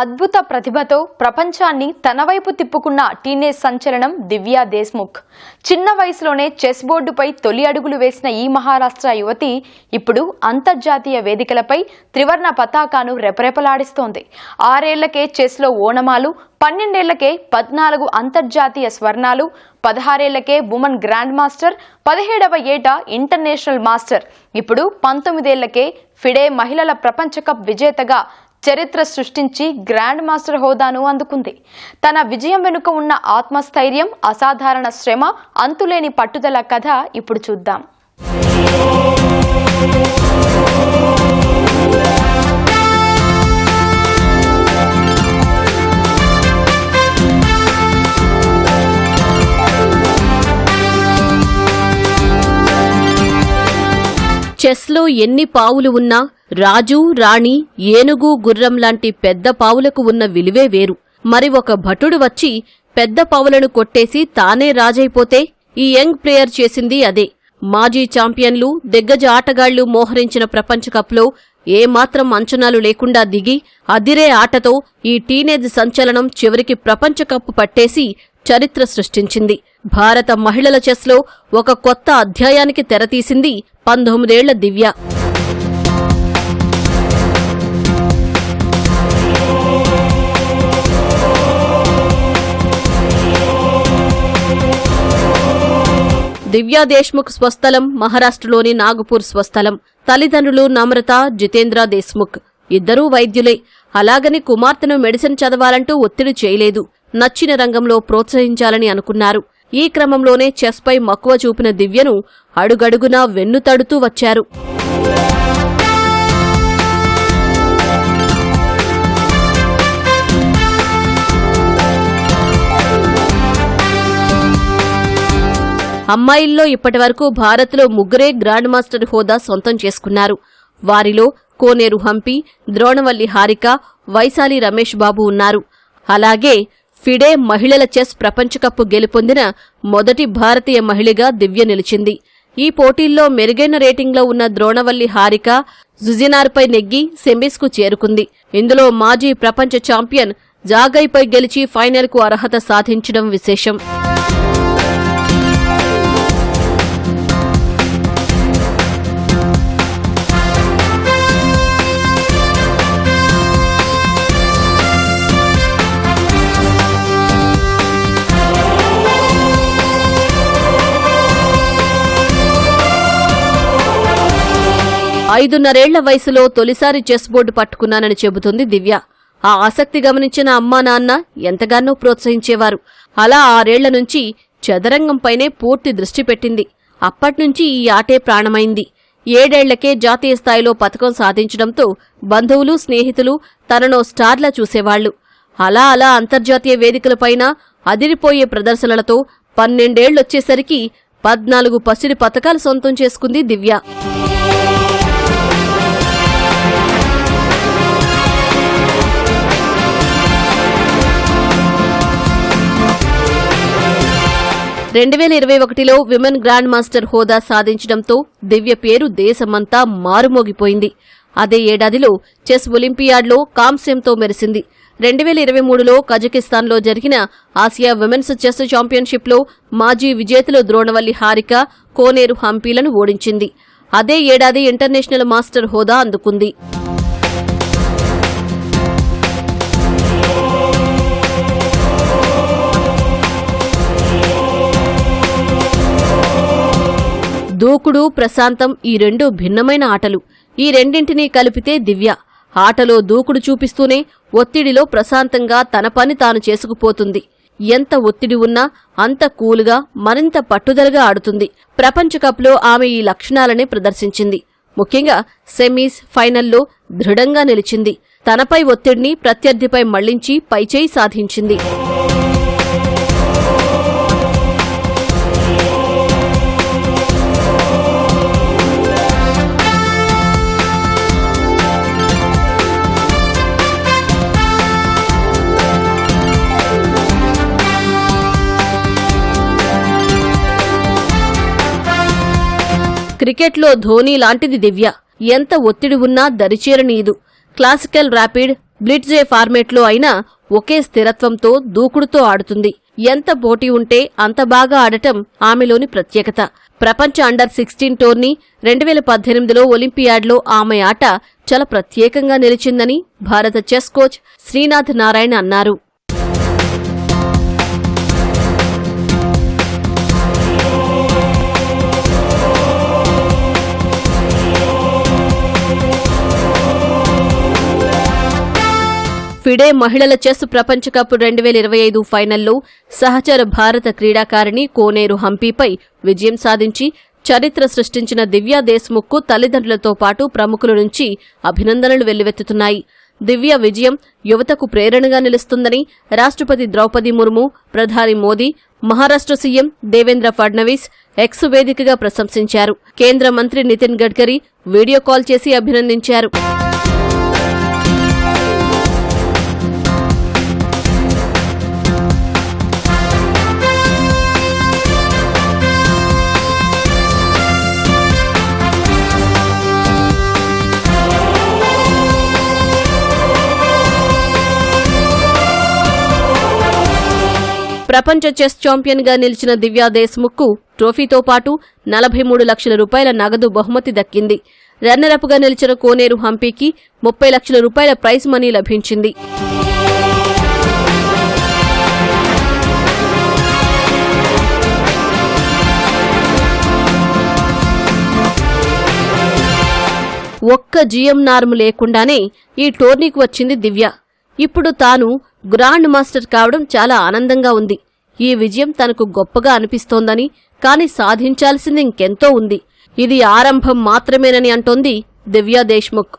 అద్భుత ప్రతిభతో ప్రపంచాన్ని తన వైపు తిప్పుకున్న టీనేజ్ సంచలనం దివ్యా దేశ్ముఖ్. చిన్న వయసులోనే చెస్ బోర్డుపై తొలి అడుగులు వేసిన ఈ మహారాష్ట్ర యువతి ఇప్పుడు అంతర్జాతీయ వేదికలపై త్రివర్ణ పతాకాను రెపరెపలాడిస్తోంది. ఆరేళ్ళకే చెస్లో ఓనమాలు పన్నెండేళ్ళకే పద్నాలుగు అంతర్జాతీయ స్వర్ణాలు పదహారేళ్ళకే ఉమెన్ గ్రాండ్ మాస్టర్ పదిహేడవ ఏట ఇంటర్నేషనల్ మాస్టర్ ఇప్పుడు పంతొమ్మిదేళ్ళకే ఫిడే మహిళల ప్రపంచ కప్ విజేతగా చరిత్ర సృష్టించి గ్రాండ్ మాస్టర్ హోదాను అందుకుంది. తన విజయం వెనుక ఉన్న ఆత్మస్థైర్యం అసాధారణ శ్రమ అంతులేని పట్టుదల కథ ఇప్పుడు చూద్దాం. చెస్లో ఎన్ని పావులు ఉన్నా రాజు రాణి ఏనుగు గుర్రం లాంటి పెద్ద పావులకు ఉన్న విలువే వేరు. మరి ఒక భటుడు వచ్చి పెద్ద పావులను కొట్టేసి తానే రాజైపోతే ఈ యంగ్ ప్లేయర్ చేసింది అదే. మాజీ ఛాంపియన్లు దిగ్గజ ఆటగాళ్ళు మోహరించిన ప్రపంచకప్లో ఏమాత్రం అంచనాలు లేకుండా దిగి అదిరే ఆటతో ఈ టీనేజ్ సంచలనం చివరికి ప్రపంచకప్ పట్టేసి చరిత్ర సృష్టించింది. భారత మహిళల చెస్లో ఒక కొత్త అధ్యాయానికి తెరతీసింది పంతొమ్మిదేళ్ళ దివ్య. దివ్యా దేశ్ముఖ్ స్వస్థలం మహారాష్ట్రలోని నాగపూర్ స్వస్థలం. తల్లిదండ్రులు నమ్రత జితేంద్ర దేశ్ముఖ్. ఇద్దరూ వైద్యులే. అలాగని కుమార్తెను మెడిసిన్ చదవాలంటూ ఒత్తిడి చేయలేదు. నచ్చిన రంగంలో ప్రోత్సహించాలని అనుకున్నారు. ఈ క్రమంలోనే చెస్పై మక్కువ చూపిన దివ్యను అడుగడుగునా వెన్నుతడుతూ వచ్చారు. అమ్మాయిల్లో ఇప్పటివరకు భారత్లో ముగ్గురే గ్రాండ్ మాస్టర్ హోదా సొంతం చేసుకున్నారు. వారిలో కోనేరు హంపి ద్రోణవల్లి హారిక వైశాలి రమేష్ బాబు ఉన్నారు. అలాగే ఫిడే మహిళల చెస్ ప్రపంచకప్ గెలుపొందిన మొదటి భారతీయ మహిళగా దివ్య నిలిచింది. ఈ పోటీల్లో మెరుగైన రేటింగ్లో ఉన్న ద్రోణవల్లి హారిక జుజినార్పై నెగ్గి సెమీస్కు చేరుకుంది. ఇందులో మాజీ ప్రపంచ ఛాంపియన్ జాగైపై గెలిచి ఫైనల్కు అర్హత సాధించడం విశేషం. ఐదున్నరేళ్ళ వయసులో తొలిసారి చెస్ బోర్డు పట్టుకున్నానని చెబుతుంది దివ్య. ఆ ఆసక్తి గమనించిన అమ్మా నాన్న ఎంతగానో ప్రోత్సహించేవారు. అలా ఆరేళ్ళ నుంచి చదరంగంపైనే పూర్తి దృష్టి పెట్టింది. అప్పట్నుంచి ఈ ఆటే ప్రాణమైంది. ఏడేళ్ళకే జాతీయ స్థాయిలో పథకం సాధించడంతో బంధువులు స్నేహితులు తననో స్టార్లా చూసేవాళ్ళు. అలా అలా అంతర్జాతీయ వేదికలపైన అదిరిపోయే ప్రదర్శనలతో పన్నెండేళ్ళొచ్చేసరికి పద్నాలుగు పసిడి పథకాలు సొంతం చేసుకుంది దివ్య. రెండు వేల ఇరవై ఒకటిలో విమెన్ గ్రాండ్ మాస్టర్ హోదా సాధించడంతో దివ్య పేరు దేశమంతా మారుమోగిపోయింది. అదే ఏడాదిలో చెస్ ఒలింపియాడ్లో కాంస్యంతో మెరిసింది. రెండు వేల ఇరవై మూడులో కజకిస్తాన్లో జరిగిన ఆసియా విమెన్స్ చెస్ ఛాంపియన్షిప్లో మాజీ విజేతలు ద్రోణవల్లి హారిక కోనేరు హంపీలను ఓడించింది. అదే ఏడాది ఇంటర్నేషనల్ మాస్టర్ హోదా అందుకుంది. దూకుడు ప్రశాంతం ఈ రెండు భిన్నమైన ఆటలు. ఈ రెండింటినీ కలిపితే దివ్య. ఆటలో దూకుడు చూపిస్తూనే ఒత్తిడిలో ప్రశాంతంగా తన పని తాను చేసుకుపోతుంది. ఎంత ఒత్తిడి ఉన్నా అంత కూలుగా మరింత పట్టుదలగా ఆడుతుంది. ప్రపంచకప్లో ఆమె ఈ లక్షణాలనే ప్రదర్శించింది. ముఖ్యంగా సెమీస్ ఫైనల్లో దృఢంగా నిలిచింది. తనపై ఒత్తిడిని ప్రత్యర్థిపై మళ్ళించి పైచేయి సాధించింది. క్రికెట్లో ధోనీ లాంటిది దివ్య. ఎంత ఒత్తిడి ఉన్నా దరిచేరనీదు క్లాసికల్ ర్యాపిడ్ బ్లిట్జే ఫార్మేట్లో అయినా ఒకే స్థిరత్వంతో దూకుడుతో ఆడుతుంది. ఎంత పోటీ ఉంటే అంత బాగా ఆడటం ఆమెలోని ప్రత్యేకత. ప్రపంచ అండర్ సిక్స్టీన్ టోర్నీ రెండు వేల పద్దెనిమిదిలో ఒలింపియాడ్లో ఆమె ఆట చాలా ప్రత్యేకంగా నిలిచిందని భారత చెస్ కోచ్ శ్రీనాథ్ నారాయణ అన్నారు. ఫిడే మహిళల చెస్ ప్రపంచ కప్ రెండు వేల ఇరవై ఐదు ఫైనల్లో సహచర భారత క్రీడాకారిణి కోనేరు హంపీపై విజయం సాధించి చరిత్ర సృష్టించిన దివ్యా దేశ్ముఖ్కు తల్లిదండ్రులతో పాటు ప్రముఖుల నుంచి అభినందనలు వెల్లువెత్తుతున్నాయి. దివ్య విజయం యువతకు ప్రేరణగా నిలుస్తుందని రాష్ట్రపతి ద్రౌపది ముర్ము ప్రధాని మోదీ మహారాష్ట్ర సీఎం దేవేంద్ర ఫడ్నవీస్ ఎక్స్ వేదికగా ప్రశంసించారు. కేంద్ర మంత్రి నితిన్ గడ్కరీ వీడియో కాల్ చేసి అభినందించారు. ప్రపంచ చెస్ ఛాంపియన్గా నిలిచిన దివ్యా దేశ్ముఖ్కు ట్రోఫీతో పాటు నలభై మూడు లక్షల రూపాయల నగదు బహుమతి దక్కింది. రన్నరప్గా నిలిచిన కోనేరు హంపీకి ముప్పై లక్షల రూపాయల ప్రైజ్ మనీ లభించింది. ఒక్క జిఎం నార్మ్ లేకుండానే ఈ టోర్నీకి వచ్చింది దివ్య. ఇప్పుడు తాను గ్రాండ్ మాస్టర్ కావడం చాలా ఆనందంగా ఉంది. ఈ విజయం తనకు గొప్పగా అనిపిస్తోందని కాని సాధించాల్సింది ఇంకెంతో ఉంది. ఇది ఆరంభం మాత్రమేనని అంటోంది దివ్యా దేశ్ముఖ్.